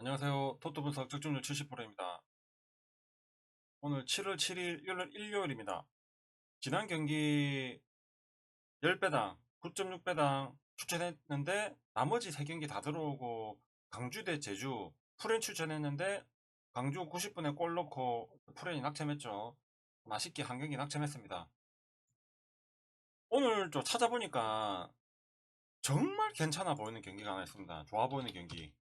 안녕하세요. 토토 분석 적중률 70%입니다. 오늘 7월 7일 일요일, 일요일 입니다. 지난 경기 10배당, 9.6배당 추천했는데 나머지 3경기 다 들어오고 강주 대 제주 프렌 추천했는데 강주 90분에 골 넣고 프렌이 낙점했죠. 맛있게 한 경기 낙점했습니다. 오늘 좀 찾아보니까 정말 괜찮아 보이는 경기가 하나 있습니다. 좋아 보이는 경기.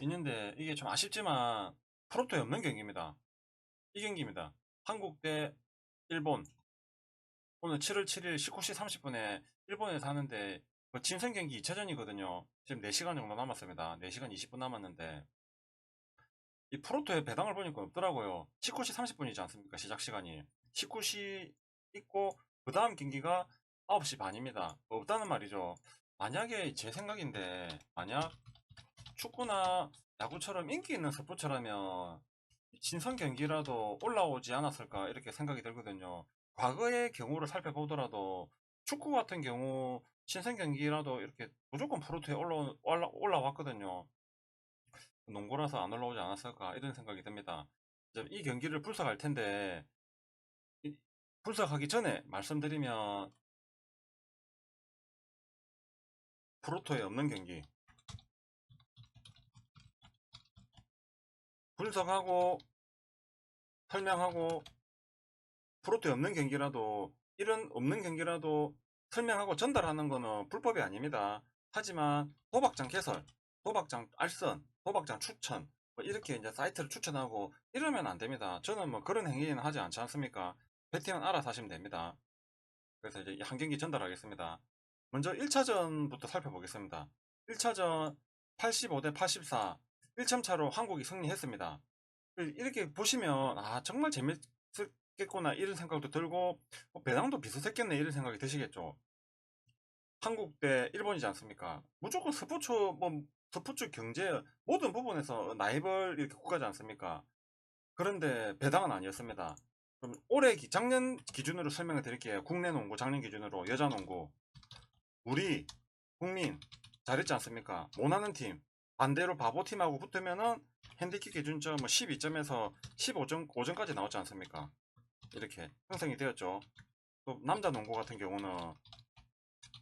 있는데 이게 좀 아쉽지만 프로토에 없는 경기입니다. 이 경기입니다. 한국 대 일본. 오늘 7월 7일 19시 30분에 일본에서 하는데 그 친선 경기 2차전이거든요. 지금 4시간 정도 남았습니다. 4시간 20분 남았는데 이 프로토에 배당을 보니까 없더라고요. 19시 30분이지 않습니까? 시작 시간이. 19시 있고 그 다음 경기가 9시 반입니다. 없다는 말이죠. 만약에 제 생각인데 만약 축구나 야구처럼 인기 있는 스포츠라면 친선 경기라도 올라오지 않았을까 이렇게 생각이 들거든요. 과거의 경우를 살펴보더라도 축구 같은 경우 친선 경기라도 이렇게 무조건 프로토에 올라, 올라, 올라왔거든요. 농구라서 안 올라오지 않았을까 이런 생각이 듭니다. 이 경기를 분석할 텐데 이- 분석하기 전에 말씀드리면 프로토에 없는 경기 분석하고 설명하고 프로토에 없는 경기라도 이런 없는 경기라도 설명하고 전달하는 거는 불법이 아닙니다. 하지만 도박장 개설, 도박장 알선, 도박장 추천 뭐 이렇게 이제 사이트를 추천하고 이러면 안 됩니다. 저는 뭐 그런 행위는 하지 않지 않습니까? 베팅은 알아서 하시면 됩니다. 그래서 이제 한 경기 전달하겠습니다. 먼저 1차전부터 살펴보겠습니다. 1차전 85대 84 1점 차로 한국이 승리했습니다. 이렇게 보시면 아 정말 재밌겠구나 이런 생각도 들고 뭐 배당도 비슷했겠네 이런 생각이 드시겠죠. 한국 대 일본이지 않습니까? 무조건 스포츠 뭐 스포츠 경제 모든 부분에서 라이벌 이렇게 국가지 않습니까? 그런데 배당은 아니었습니다. 그럼 올해 기- 작년 기준으로 설명을 드릴게요. 국내 농구 작년 기준으로 여자 농구 우리 국민 잘했지 않습니까? 못하는 팀 반대로 바보팀하고 붙으면은 핸디캡 기준점 12점에서 15점, 5점까지 나오지 않습니까? 이렇게 형성이 되었죠. 또 남자 농구 같은 경우는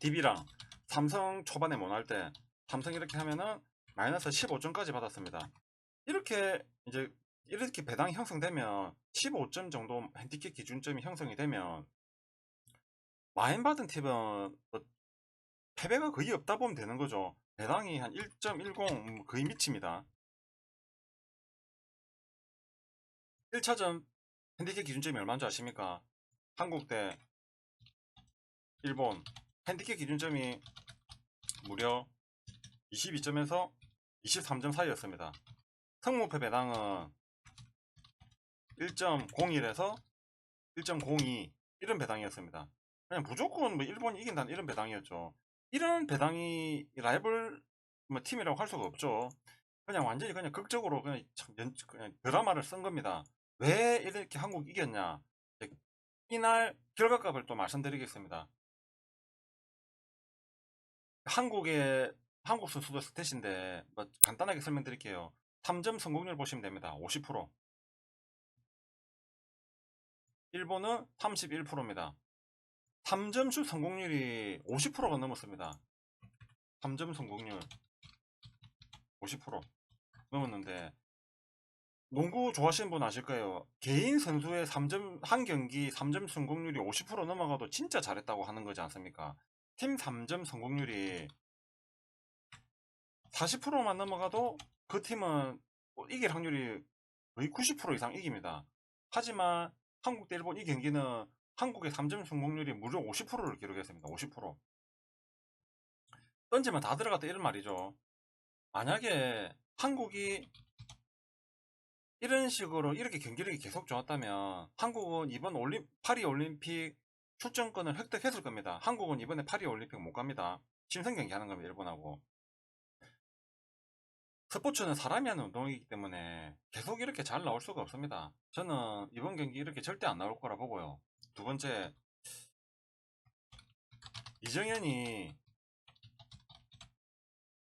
DB랑 삼성 초반에 못할 때 삼성 이렇게 하면은 마이너스 15점까지 받았습니다. 이렇게 이제 이렇게 배당이 형성되면 15점 정도 핸디캡 기준점이 형성이 되면 마인 받은 팀은 뭐 패배가 거의 없다 보면 되는 거죠. 배당이 한 1.10 거의 미칩니다. 1차전 핸디캡 기준점이 얼마인 줄 아십니까? 한국 대 일본 핸디캡 기준점이 무려 22점에서 23점 사이였습니다. 승무패 배당은 1.01에서 1.02 이런 배당이었습니다. 그냥 무조건 뭐 일본이 이긴다는 이런 배당이었죠. 이런 배당이 라이벌 뭐 팀이라고 할 수가 없죠. 그냥 완전히 그냥 극적으로 그냥, 참 연- 그냥 드라마를 쓴 겁니다. 왜 이렇게 한국이 이겼냐? 이제 이날 결과값을 또 말씀드리겠습니다. 한국의 한국 선수도 스탯인데 뭐 간단하게 설명드릴게요. 3점 성공률 보시면 됩니다. 50%. 일본은 31%입니다. 3점 슛 성공률이 50%가 넘었습니다. 3점 성공률 50% 넘었는데 농구 좋아하시는 분 아실 거예요. 개인 선수의 3점 한 경기 3점 성공률이 50% 넘어가도 진짜 잘했다고 하는 거지 않습니까? 팀 3점 성공률이 40%만 넘어가도 그 팀은 뭐 이길 확률이 거의 90% 이상 이깁니다. 하지만 한국 대 일본 이 경기는 한국의 3점 성공률이 무려 50%를 기록했습니다. 50%. 던지면 다 들어갔다 이런 말이죠. 만약에 한국이 이런 식으로 이렇게 경기력이 계속 좋았다면 한국은 이번 올림, 파리 올림픽 출전권을 획득했을 겁니다. 한국은 이번에 파리 올림픽 못 갑니다. 친선 경기 하는 겁니다. 일본하고. 스포츠는 사람이 하는 운동이기 때문에 계속 이렇게 잘 나올 수가 없습니다. 저는 이번 경기 이렇게 절대 안 나올 거라 보고요. 두 번째, 이정현이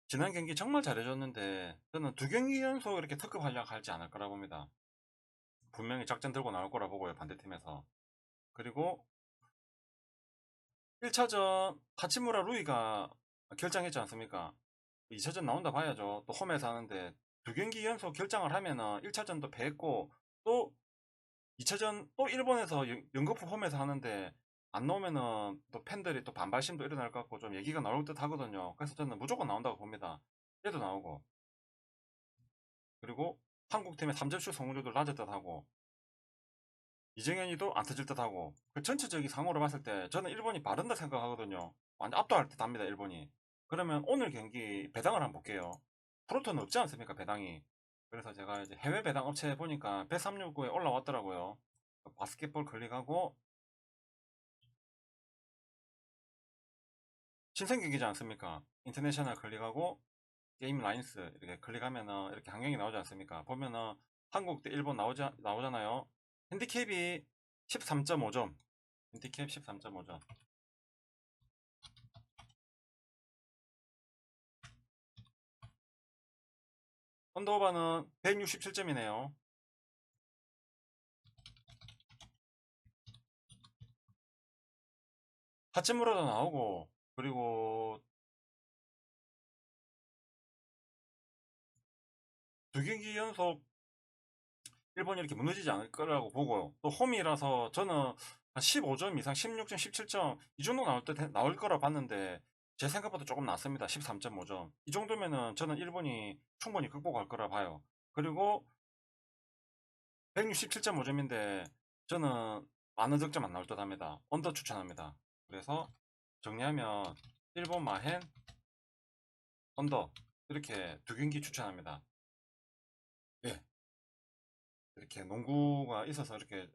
지난 경기 정말 잘해줬는데 저는 두 경기 연속 이렇게 특급 활약하지 않을 거라 봅니다. 분명히 작전 들고 나올 거라 보고요 반대팀에서. 그리고 1차전 하치무라 루이가 결장했지 않습니까? 2차전 나온다 봐야죠. 또 홈에서 하는데 두 경기 연속 결장을 하면은 1차전도 패했고 또 2차전 또 일본에서 영- 영거푸 홈에서 하는데 안 나오면은 또 팬들이 또 반발심도 일어날 것 같고 좀 얘기가 나올 듯 하거든요. 그래서 저는 무조건 나온다고 봅니다. 얘도 나오고 그리고 한국팀의 3점슛 성공률도 낮을 듯 하고 이정현이도 안 터질 듯 하고 그 전체적인 상호로 봤을 때 저는 일본이 바른다 생각하거든요. 완전 압도할 듯 합니다. 일본이. 그러면 오늘 경기 배당을 한번 볼게요. 프로토는 없지 않습니까? 배당이. 그래서 제가 이제 해외 배당 업체 보니까 136구에 올라왔더라고요. 바스켓볼 클릭하고 신생경기지 않습니까? 인터내셔널 클릭하고 게임 라인스 이렇게 클릭하면은 이렇게 항경이 나오지 않습니까? 보면은 한국 대 일본 나오지, 나오잖아요. 핸디캡이 13.5점. 핸디캡 13.5점. 언더오바는 167점이네요. 하츠무라도 나오고 그리고 두 경기 연속 일본이 이렇게 무너지지 않을 거라고 보고요. 또 홈이라서 저는 한 15점 이상, 16점, 17점 이 정도 나올 때 나올 거라 봤는데 제 생각보다 조금 낮습니다. 13.5점. 이 정도면은 저는 일본이 충분히 극복할 거라 봐요. 그리고 167.5점인데 저는 많은 득점 안 나올 듯 합니다. 언더 추천합니다. 그래서 정리하면 일본 마헨 언더 이렇게 두 경기 추천합니다. 예. 이렇게 농구가 있어서 이렇게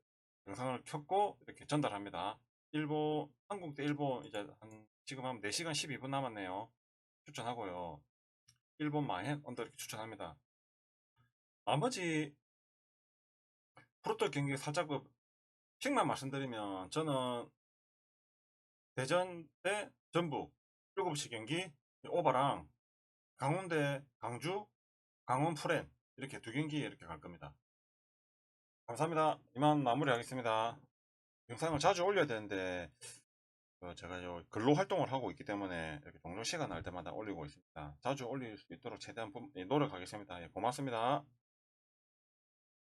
영상을 켰고 이렇게 전달합니다. 일본 한국 대 일본 이제 한 지금 한 4시간 12분 남았네요. 추천하고요. 일본 마헨 언더 이렇게 추천합니다. 나머지 프로토 경기 살짝 그 픽만 말씀드리면 저는 대전 대 전북 7시 경기 오바랑 강원 대 강주 강원 프렌 이렇게 두 경기 이렇게 갈 겁니다. 감사합니다. 이만 마무리하겠습니다. 영상을 자주 올려야 되는데 어, 제가 요 근로 활동을 하고 있기 때문에 이렇게 동료 시간 날 때마다 올리고 있습니다. 자주 올릴 수 있도록 최대한 부- 예, 노력하겠습니다. 예, 고맙습니다.